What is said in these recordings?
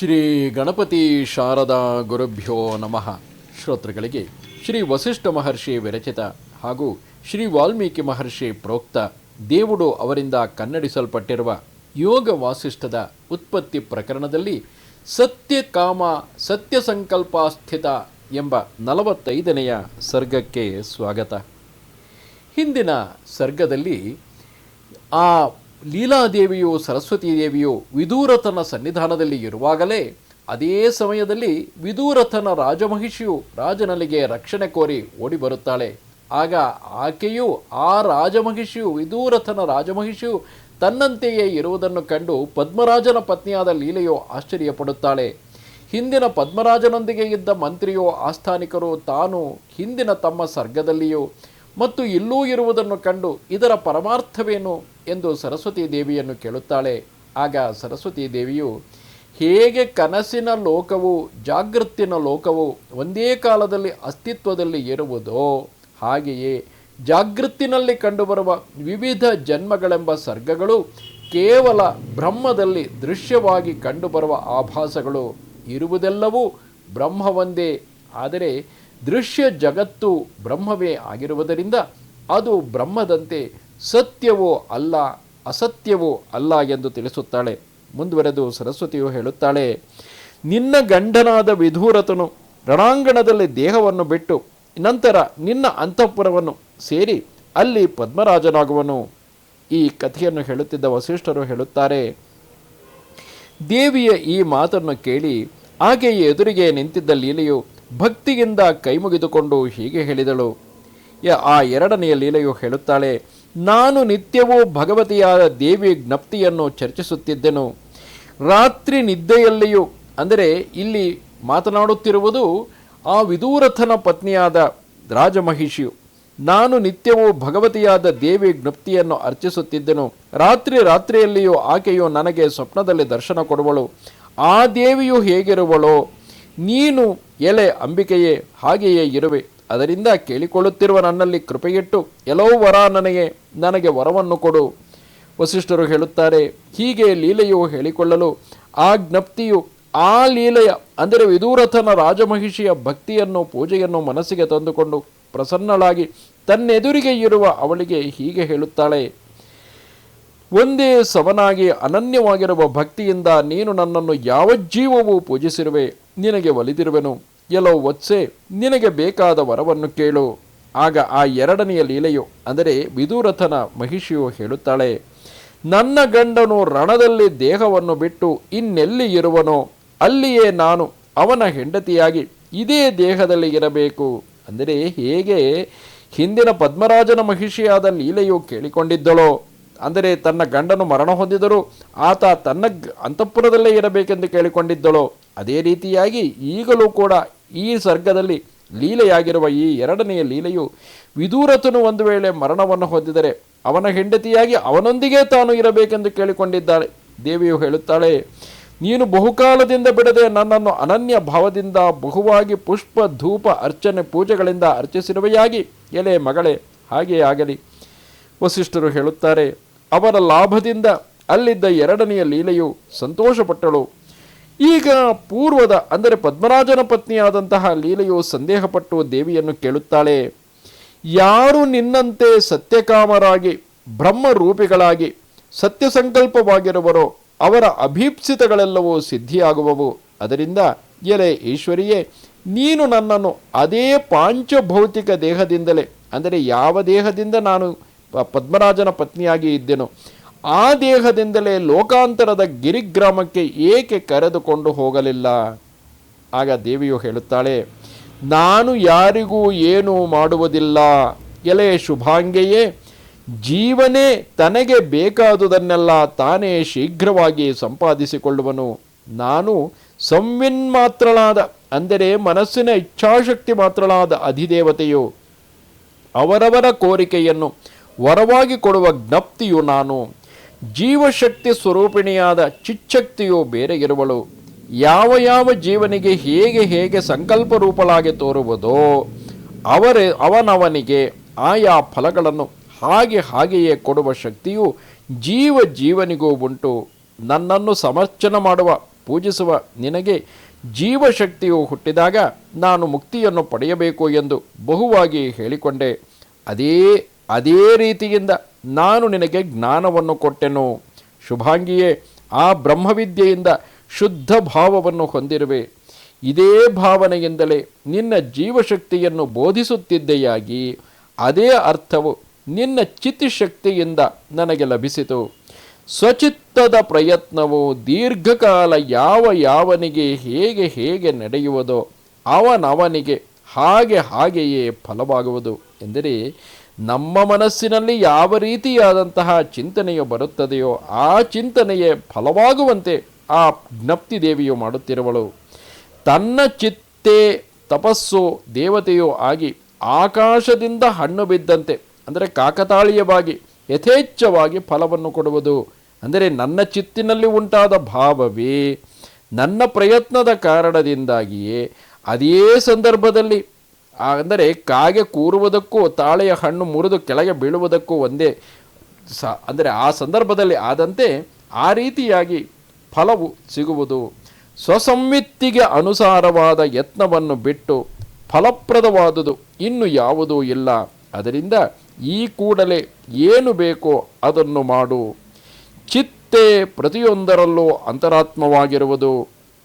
ಶ್ರೀ ಗಣಪತಿ ಶಾರದಾ ಗುರುಭ್ಯೋ ನಮಃ. ಶ್ರೋತೃಗಳಿಗೆ ಶ್ರೀ ವಸಿಷ್ಠ ಮಹರ್ಷಿ ವಿರಚಿತ ಹಾಗೂ ಶ್ರೀ ವಾಲ್ಮೀಕಿ ಮಹರ್ಷಿ ಪ್ರೋಕ್ತ ದೇವುಡು ಅವರಿಂದ ಕನ್ನಡಿಸಲ್ಪಟ್ಟಿರುವ ಯೋಗ ವಾಸಿಷ್ಠದ ಉತ್ಪತ್ತಿ ಪ್ರಕರಣದಲ್ಲಿ ಸತ್ಯ ಕಾಮ ಸತ್ಯ ಸಂಕಲ್ಪ ಸ್ಥಿತ ಎಂಬ ನಲವತ್ತೈದನೆಯ ಸರ್ಗಕ್ಕೆ ಸ್ವಾಗತ. ಹಿಂದಿನ ಸರ್ಗದಲ್ಲಿ ಆ ಲೀಲಾದೇವಿಯು ಸರಸ್ವತೀ ದೇವಿಯು ವಿದೂರತನ ಸನ್ನಿಧಾನದಲ್ಲಿ ಇರುವಾಗಲೇ ಅದೇ ಸಮಯದಲ್ಲಿ ವಿದೂರಥನ ರಾಜಮಹಿಷಿಯು ರಾಜನಲ್ಲಿಗೆ ರಕ್ಷಣೆ ಕೋರಿ ಓಡಿ ಬರುತ್ತಾಳೆ. ಆಗ ಆಕೆಯು ಆ ರಾಜಮಹಿಷಿಯು, ವಿದೂರಥನ ರಾಜಮಹಿಷಿಯು ತನ್ನಂತೆಯೇ ಇರುವುದನ್ನು ಕಂಡು ಪದ್ಮರಾಜನ ಪತ್ನಿಯಾದ ಲೀಲೆಯು ಆಶ್ಚರ್ಯಪಡುತ್ತಾಳೆ. ಹಿಂದಿನ ಪದ್ಮರಾಜನೊಂದಿಗೆ ಇದ್ದ ಮಂತ್ರಿಯೋ, ಆಸ್ಥಾನಿಕರು ತಾನು ಹಿಂದಿನ ತಮ್ಮ ಸರ್ಗದಲ್ಲಿಯೂ ಮತ್ತು ಇಲ್ಲೂ ಇರುವುದನ್ನು ಕಂಡು ಇದರ ಪರಮಾರ್ಥವೇನು ಎಂದು ಸರಸ್ವತಿ ದೇವಿಯನ್ನು ಕೇಳುತ್ತಾಳೆ. ಆಗ ಸರಸ್ವತಿ ದೇವಿಯು, ಹೇಗೆ ಕನಸಿನ ಲೋಕವು ಜಾಗೃತಿನ ಲೋಕವು ಒಂದೇ ಕಾಲದಲ್ಲಿ ಅಸ್ತಿತ್ವದಲ್ಲಿ ಇರುವುದೋ, ಹಾಗೆಯೇ ಜಾಗೃತಿನಲ್ಲಿ ಕಂಡುಬರುವ ವಿವಿಧ ಜನ್ಮಗಳೆಂಬ ಸರ್ಗಗಳು ಕೇವಲ ಬ್ರಹ್ಮದಲ್ಲಿ ದೃಶ್ಯವಾಗಿ ಕಂಡುಬರುವ ಆಭಾಸಗಳು ಇರುವುದೆಲ್ಲವೂ ಬ್ರಹ್ಮವೊಂದೇ. ಆದರೆ ದೃಶ್ಯ ಜಗತ್ತು ಬ್ರಹ್ಮವೇ ಆಗಿರುವುದರಿಂದ ಅದು ಬ್ರಹ್ಮದಂತೆ ಸತ್ಯವೋ ಅಲ್ಲ, ಅಸತ್ಯವೋ ಅಲ್ಲ ಎಂದು ತಿಳಿಸುತ್ತಾಳೆ. ಮುಂದುವರೆದು ಸರಸ್ವತಿಯು ಹೇಳುತ್ತಾಳೆ, ನಿನ್ನ ಗಂಡನಾದ ವಿಧೂರತನು ರಣಾಂಗಣದಲ್ಲಿ ದೇಹವನ್ನು ಬಿಟ್ಟು ನಂತರ ನಿನ್ನ ಅಂತಃಪುರವನ್ನು ಸೇರಿ ಅಲ್ಲಿ ಪದ್ಮರಾಜನಾಗುವನು. ಈ ಕಥೆಯನ್ನು ಹೇಳುತ್ತಿದ್ದ ವಸಿಷ್ಠರು ಹೇಳುತ್ತಾರೆ, ದೇವಿಯ ಈ ಮಾತನ್ನು ಕೇಳಿ ಆಕೆಯ ಎದುರಿಗೆ ನಿಂತಿದ್ದ ಲೀಲೆಯು ಭಕ್ತಿಯಿಂದ ಕೈಮುಗಿದುಕೊಂಡು ಹೀಗೆ ಹೇಳಿದಳು. ಆ ಎರಡನೆಯ ಲೀಲೆಯು ಹೇಳುತ್ತಾಳೆ, ನಾನು ನಿತ್ಯವೂ ಭಗವತಿಯಾದ ದೇವಿ ಜ್ಞಪ್ತಿಯನ್ನು ಚರ್ಚಿಸುತ್ತಿದ್ದೆನು. ರಾತ್ರಿ ನಿದ್ದೆಯಲ್ಲಿಯೂ, ಅಂದರೆ ಇಲ್ಲಿ ಮಾತನಾಡುತ್ತಿರುವುದು ಆ ವಿದೂರಥನ ಪತ್ನಿಯಾದ ರಾಜಮಹಿಷಿಯು. ನಾನು ನಿತ್ಯವೂ ಭಗವತಿಯಾದ ದೇವಿ ಜ್ಞಪ್ತಿಯನ್ನು ಅರ್ಚಿಸುತ್ತಿದ್ದೆನು. ರಾತ್ರಿ ರಾತ್ರಿಯಲ್ಲಿಯೂ ಆಕೆಯು ನನಗೆ ಸ್ವಪ್ನದಲ್ಲಿ ದರ್ಶನ ಕೊಡುವಳು. ಆ ದೇವಿಯು ಹೇಗಿರುವಳೋ, ನೀನು ಎಲೆ ಅಂಬಿಕೆಯೇ ಹಾಗೆಯೇ ಇರುವೆ. ಅದರಿಂದ ಕೇಳಿಕೊಳ್ಳುತ್ತಿರುವ ನನ್ನಲ್ಲಿ ಕೃಪೆಯಿಟ್ಟು ಎಲ್ಲೋ ವರ ನನಗೆ ನನಗೆ ವರವನ್ನು ಕೊಡು. ವಸಿಷ್ಠರು ಹೇಳುತ್ತಾರೆ, ಹೀಗೆ ಲೀಲೆಯು ಹೇಳಿಕೊಳ್ಳಲು ಆ ಜ್ಞಪ್ತಿಯು, ಆ ಲೀಲೆಯ, ಅಂದರೆ ವಿದೂರಥನ ರಾಜಮಹಿಷಿಯ ಭಕ್ತಿಯನ್ನು, ಪೂಜೆಯನ್ನು ಮನಸ್ಸಿಗೆ ತಂದುಕೊಂಡು ಪ್ರಸನ್ನಳಾಗಿ ತನ್ನೆದುರಿಗೆ ಇರುವ ಅವಳಿಗೆ ಹೀಗೆ ಹೇಳುತ್ತಾಳೆ, ಒಂದೇ ಸವನಾಗಿ ಅನನ್ಯವಾಗಿರುವ ಭಕ್ತಿಯಿಂದ ನೀನು ನನ್ನನ್ನು ಯಾವ ಜೀವವೂ ಪೂಜಿಸಿರುವೆ, ನಿನಗೆ ಒಲಿದಿರುವೆನು. ಎಲ್ಲೋ ಒತ್ಸೆ, ನಿನಗೆ ಬೇಕಾದ ವರವನ್ನು ಕೇಳು. ಆಗ ಆ ಎರಡನೆಯ ಲೀಲೆಯು, ಅಂದರೆ ವಿದುರಥನ ಮಹಿಷಿಯು ಹೇಳುತ್ತಾಳೆ, ನನ್ನ ಗಂಡನು ರಣದಲ್ಲಿ ದೇಹವನ್ನು ಬಿಟ್ಟು ಇನ್ನೆಲ್ಲಿ ಇರುವನೋ? ಅಲ್ಲಿಯೇ ನಾನು ಅವನ ಹೆಂಡತಿಯಾಗಿ ಇದೇ ದೇಹದಲ್ಲಿ ಇರಬೇಕು. ಅಂದರೆ ಹೇಗೆ? ಹಿಂದಿನ ಪದ್ಮರಾಜನ ಮಹಿಷಿಯಾದ ಲೀಲೆಯು ಕೇಳಿಕೊಂಡಿದ್ದಳೋ. ಅಂದರೆ ತನ್ನ ಗಂಡನು ಮರಣ ಹೊಂದಿದರೂ ಆತ ತನ್ನ ಅಂತಃಪುರದಲ್ಲೇ ಇರಬೇಕೆಂದು ಕೇಳಿಕೊಂಡಿದ್ದಳೋ. ಅದೇ ರೀತಿಯಾಗಿ ಈಗಲೂ ಕೂಡ ಈ ಸ್ವರ್ಗದಲ್ಲಿ ಲೀಲೆಯಾಗಿರುವ ಈ ಎರಡನೆಯ ಲೀಲೆಯು ವಿದೂರತನು ಒಂದು ವೇಳೆ ಮರಣವನ್ನು ಹೊಂದಿದರೆ ಅವನ ಹೆಂಡತಿಯಾಗಿ ಅವನೊಂದಿಗೆ ತಾನು ಇರಬೇಕೆಂದು ಕೇಳಿಕೊಂಡಿದ್ದಾಳೆ. ದೇವಿಯು ಹೇಳುತ್ತಾಳೆ, ನೀನು ಬಹುಕಾಲದಿಂದ ಬಿಡದೆ ನನ್ನನ್ನು ಅನನ್ಯ ಭಾವದಿಂದ ಬಹುವಾಗಿ ಪುಷ್ಪ, ಧೂಪ, ಅರ್ಚನೆ, ಪೂಜೆಗಳಿಂದ ಅರ್ಚಿಸಿರುವೆಯಾಗಿ. ಎಲೆ ಮಗಳೇ ಹಾಗೆಯೇ ಆಗಲಿ. ವಸಿಷ್ಠರು ಹೇಳುತ್ತಾರೆ, ಅವರ ಲಾಭದಿಂದ ಅಲ್ಲಿದ್ದ ಎರಡನೆಯ ಲೀಲೆಯು ಸಂತೋಷಪಟ್ಟಳು. ಈಗ ಪೂರ್ವದ, ಅಂದರೆ ಪದ್ಮರಾಜನ ಪತ್ನಿಯಾದಂತಹ ಲೀಲೆಯು ಸಂದೇಹಪಟ್ಟು ದೇವಿಯನ್ನು ಕೇಳುತ್ತಾಳೆ. ಯಾರು ನಿನ್ನಂತೆ ಸತ್ಯಕಾಮರಾಗಿ, ಬ್ರಹ್ಮರೂಪಿಗಳಾಗಿ ಸತ್ಯ ಸಂಕಲ್ಪವಾಗಿರುವರೋ ಅವರ ಅಭೀಪ್ಸಿತಗಳೆಲ್ಲವೂ ಸಿದ್ಧಿಯಾಗುವವು. ಅದರಿಂದ, ಎಲೆ ಈಶ್ವರಿಯೇ, ನೀನು ನನ್ನನ್ನು ಅದೇ ಪಾಂಚಭೌತಿಕ ದೇಹದಿಂದಲೇ, ಅಂದರೆ ಯಾವ ದೇಹದಿಂದ ನಾನು ಪದ್ಮರಾಜನ ಪತ್ನಿಯಾಗಿ ಇದ್ದೆನೋ ಆ ದೇಹದಿಂದಲೇ ಲೋಕಾಂತರದ ಗಿರಿಗ್ರಾಮಕ್ಕೆ ಏಕೆ ಕರೆದುಕೊಂಡು ಹೋಗಲಿಲ್ಲ? ಆಗ ದೇವಿಯು ಹೇಳುತ್ತಾಳೆ, ನಾನು ಯಾರಿಗೂ ಏನೂ ಮಾಡುವುದಿಲ್ಲ. ಎಲೆ ಶುಭಾಂಗೆಯೇ, ಜೀವನೇ ತನಗೆ ಬೇಕಾದುದನ್ನೆಲ್ಲ ತಾನೇ ಶೀಘ್ರವಾಗಿ ಸಂಪಾದಿಸಿಕೊಳ್ಳುವನು. ನಾನು ಸಂವಿನ್ಮಾತ್ರಳಾದ, ಅಂದರೆ ಮನಸ್ಸಿನ ಇಚ್ಛಾಶಕ್ತಿ ಮಾತ್ರಳಾದ ಅಧಿದೇವತೆಯು, ಅವರವರ ಕೋರಿಕೆಯನ್ನು ವರವಾಗಿ ಕೊಡುವ ಜ್ಞಪ್ತಿಯು ನಾನು. ಜೀವಶಕ್ತಿ ಸ್ವರೂಪಿಣಿಯಾದ ಚಿಚ್ಛಕ್ತಿಯು ಬೇರೆ ಇರುವಳು. ಯಾವ ಯಾವ ಜೀವನಿಗೆ ಹೇಗೆ ಹೇಗೆ ಸಂಕಲ್ಪ ರೂಪಳಾಗಿ ತೋರುವುದೋ ಅವರೇ ಅವನವನಿಗೆ ಆಯಾ ಫಲಗಳನ್ನು ಹಾಗೆ ಹಾಗೆಯೇ ಕೊಡುವ ಶಕ್ತಿಯು ಜೀವ ಜೀವನಿಗೂ ಉಂಟು. ನನ್ನನ್ನು ಸಮರ್ಚನ ಮಾಡುವ, ಪೂಜಿಸುವ ನಿನಗೆ ಜೀವಶಕ್ತಿಯು ಹುಟ್ಟಿದಾಗ ನಾನು ಮುಕ್ತಿಯನ್ನು ಪಡೆಯಬೇಕು ಎಂದು ಬಹುವಾಗಿ ಹೇಳಿಕೊಂಡೆ. ಅದೇ ಅದೇ ರೀತಿಯಿಂದ ನಾನು ನಿನಗೆ ಜ್ಞಾನವನ್ನು ಕೊಟ್ಟೆನು. ಶುಭಾಂಗಿಯೇ, ಆ ಬ್ರಹ್ಮವಿದ್ಯೆಯಿಂದ ಶುದ್ಧ ಭಾವವನ್ನು ಹೊಂದಿರುವೆ. ಇದೇ ಭಾವನೆಯಿಂದಲೇ ನಿನ್ನ ಜೀವಶಕ್ತಿಯನ್ನು ಬೋಧಿಸುತ್ತಿದ್ದೆಯಾಗಿ, ಅದೇ ಅರ್ಥವು ನಿನ್ನ ಚಿತಿಶಕ್ತಿಯಿಂದ ನನಗೆ ಲಭಿಸಿತು. ಸ್ವಚಿತ್ತದ ಪ್ರಯತ್ನವು ದೀರ್ಘಕಾಲ ಯಾವ ಯಾವನಿಗೆ ಹೇಗೆ ಹೇಗೆ ನಡೆಯುವುದೋ ಅವನವನಿಗೆ ಹಾಗೆ ಹಾಗೆಯೇ ಫಲವಾಗುವುದು ಎಂದರೆ ನಮ್ಮ ಮನಸ್ಸಿನಲ್ಲಿ ಯಾವ ರೀತಿಯಾದಂತಹ ಚಿಂತನೆಯು ಬರುತ್ತದೆಯೋ ಆ ಚಿಂತನೆಯೇ ಫಲವಾಗುವಂತೆ ಆ ಜ್ಞಪ್ತಿ ದೇವಿಯು ಮಾಡುತ್ತಿರುವಳು. ತನ್ನ ಚಿತ್ತೆ ತಪಸ್ಸು ದೇವತೆಯೂ ಆಗಿ ಆಕಾಶದಿಂದ ಹಣ್ಣು ಬಿದ್ದಂತೆ, ಅಂದರೆ ಕಾಕತಾಳೀಯವಾಗಿ, ಯಥೇಚ್ಛವಾಗಿ ಫಲವನ್ನು ಕೊಡುವುದು. ಅಂದರೆ ನನ್ನ ಚಿತ್ತಿನಲ್ಲಿ ಉಂಟಾದ ಭಾವವೇ ನನ್ನ ಪ್ರಯತ್ನದ ಕಾರಣದಿಂದಾಗಿಯೇ ಅದೇ ಸಂದರ್ಭದಲ್ಲಿ ಅಂದರೆ ಕಾಗೆ ಕೂರುವುದಕ್ಕೂ ತಾಳೆಯ ಹಣ್ಣು ಮುರಿದು ಕೆಳಗೆ ಬೀಳುವುದಕ್ಕೂ ಒಂದೇ ಸ, ಅಂದರೆ ಆ ಸಂದರ್ಭದಲ್ಲಿ ಆದಂತೆ ಆ ರೀತಿಯಾಗಿ ಫಲವು ಸಿಗುವುದು. ಸ್ವಸಂವಿತ್ತಿಗೆ ಅನುಸಾರವಾದ ಯತ್ನವನ್ನು ಬಿಟ್ಟು ಫಲಪ್ರದವಾದುದು ಇನ್ನು ಯಾವುದೂ ಇಲ್ಲ. ಅದರಿಂದ ಈ ಕೂಡಲೇ ಏನು ಬೇಕೋ ಅದನ್ನು ಮಾಡು. ಚಿತ್ತೆ ಪ್ರತಿಯೊಂದರಲ್ಲೂ ಅಂತರಾತ್ಮವಾಗಿರುವುದು.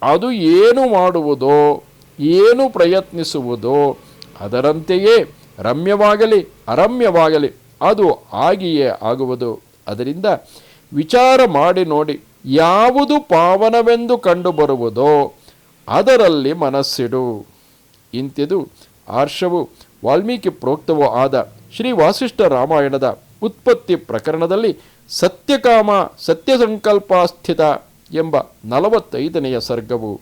ಅದು ಏನು ಮಾಡುವುದೋ, ಏನು ಪ್ರಯತ್ನಿಸುವುದೋ ಅದರಂತೆಯೇ ರಮ್ಯವಾಗಲಿ, ಅರಮ್ಯವಾಗಲಿ, ಅದು ಆಗಿಯೇ ಆಗುವುದು. ಅದರಿಂದ ವಿಚಾರ ಮಾಡಿ ನೋಡಿ, ಯಾವುದು ಪಾವನವೆಂದು ಕಂಡುಬರುವುದೋ ಅದರಲ್ಲಿ ಮನಸ್ಸಿಡು. ಇಂತಿದು ಆರ್ಷವು ವಾಲ್ಮೀಕಿ ಪ್ರೋಕ್ತವೂ ಆದ ಶ್ರೀ ವಾಸಿಷ್ಠ ರಾಮಾಯಣದ ಉತ್ಪತ್ತಿ ಪ್ರಕರಣದಲ್ಲಿ ಸತ್ಯಕಾಮ ಸ್ಥಿತ ಎಂಬ ನಲವತ್ತೈದನೆಯ ಸರ್ಗವು.